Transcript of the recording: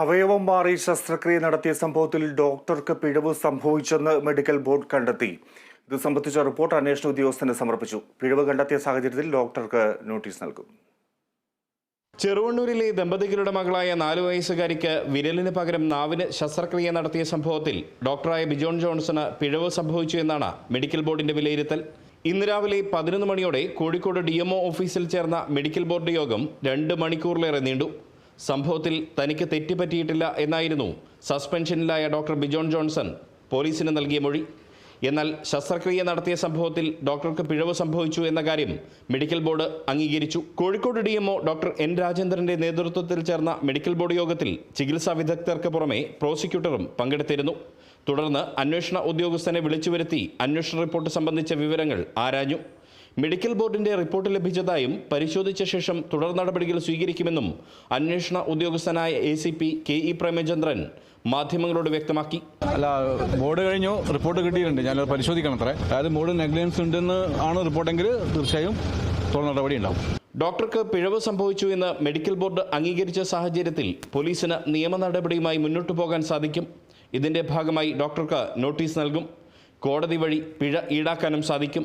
അവയവം മാറി ശസ്ത്രക്രിയ നടത്തിയ സംഭവത്തിൽ ഡോക്ടർക്ക് പിഴവ് സംഭവിച്ചെന്ന് മെഡിക്കൽ ബോർഡ് കണ്ടെത്തി. ഇത് സംബന്ധിച്ച റിപ്പോർട്ട് അന്വേഷണ ഉദ്യോഗസ്ഥന് സമർപ്പിച്ചു. പിഴവ് കണ്ടെത്തിയ സാഹചര്യത്തിൽ ഡോക്ടർക്ക് നോട്ടീസ് നൽകും. ചെറുവണ്ണൂരിലെ ദമ്പതികളുടെ മകളായ നാലു വയസ്സുകാരിക്ക് വിരലിന് പകരം നാവിന് ശസ്ത്രക്രിയ നടത്തിയ സംഭവത്തിൽ ഡോക്ടറായ ബിജോൺ ജോൺസണ് പിഴവ് സംഭവിച്ചു എന്നാണ് മെഡിക്കൽ ബോർഡിന്റെ വിലയിരുത്തൽ. ഇന്ന് രാവിലെ പതിനൊന്ന് മണിയോടെ കോഴിക്കോട് ഡി ഓഫീസിൽ ചേർന്ന മെഡിക്കൽ ബോർഡ് യോഗം രണ്ട് മണിക്കൂറിലേറെ നീണ്ടു. സംഭവത്തിൽ തനിക്ക് തെറ്റുപറ്റിയിട്ടില്ല എന്നായിരുന്നു സസ്പെൻഷനിലായ ഡോക്ടർ ബിജോൺ ജോൺസൺ പോലീസിന് നൽകിയ മൊഴി. എന്നാൽ ശസ്ത്രക്രിയ നടത്തിയ സംഭവത്തിൽ ഡോക്ടർക്ക് പിഴവ് സംഭവിച്ചു എന്ന കാര്യം മെഡിക്കൽ ബോർഡ് അംഗീകരിച്ചു. Kozhikode D MO doctor N രാജേന്ദ്രന്റെ നേതൃത്വത്തിൽ ചേർന്ന മെഡിക്കൽ ബോർഡ് യോഗത്തിൽ ചികിത്സാ വിദഗ്ധർക്ക് പുറമെ പ്രോസിക്യൂട്ടറും പങ്കെടുത്തിരുന്നു. തുടർന്ന് അന്വേഷണ ഉദ്യോഗസ്ഥനെ വിളിച്ചു വരുത്തി അന്വേഷണ റിപ്പോർട്ട് സംബന്ധിച്ച വിവരങ്ങൾ ആരാഞ്ഞു. മെഡിക്കൽ ബോർഡിന്റെ റിപ്പോർട്ട് ലഭിച്ചതായും പരിശോധിച്ച ശേഷം തുടർ നടപടികൾ സ്വീകരിക്കുമെന്നും അന്വേഷണ ഉദ്യോഗസ്ഥനായ A C P K E Premachandran മാധ്യമങ്ങളോട് വ്യക്തമാക്കി. അല്ല ബോർഡ് കഴിഞ്ഞു റിപ്പോർട്ട് കിട്ടിയിട്ടുണ്ട്. ഞാൻ പരിശോധിക്കണം അത്ര. അതായത് ബോർഡ് നെഗ്ലിജൻസ് ഉണ്ടെന്ന് ആണ് റിപ്പോർട്ടെങ്കിൽ തീർച്ചയായും തുടർ നടപടി ഉണ്ടാവും. ഡോക്ടർക്ക് പിഴവ് സംഭവിച്ചു എന്ന് മെഡിക്കൽ ബോർഡ് അംഗീകരിച്ച സാഹചര്യത്തിൽ പോലീസിന് നിയമ നടപടിയുമായി മുന്നോട്ടു പോകാൻ സാധിക്കും. ഇതിന്റെ ഭാഗമായി ഡോക്ടർക്ക് നോട്ടീസ് നൽകും. കോടതി വഴി പിഴ ഈടാക്കാനും സാധിക്കും.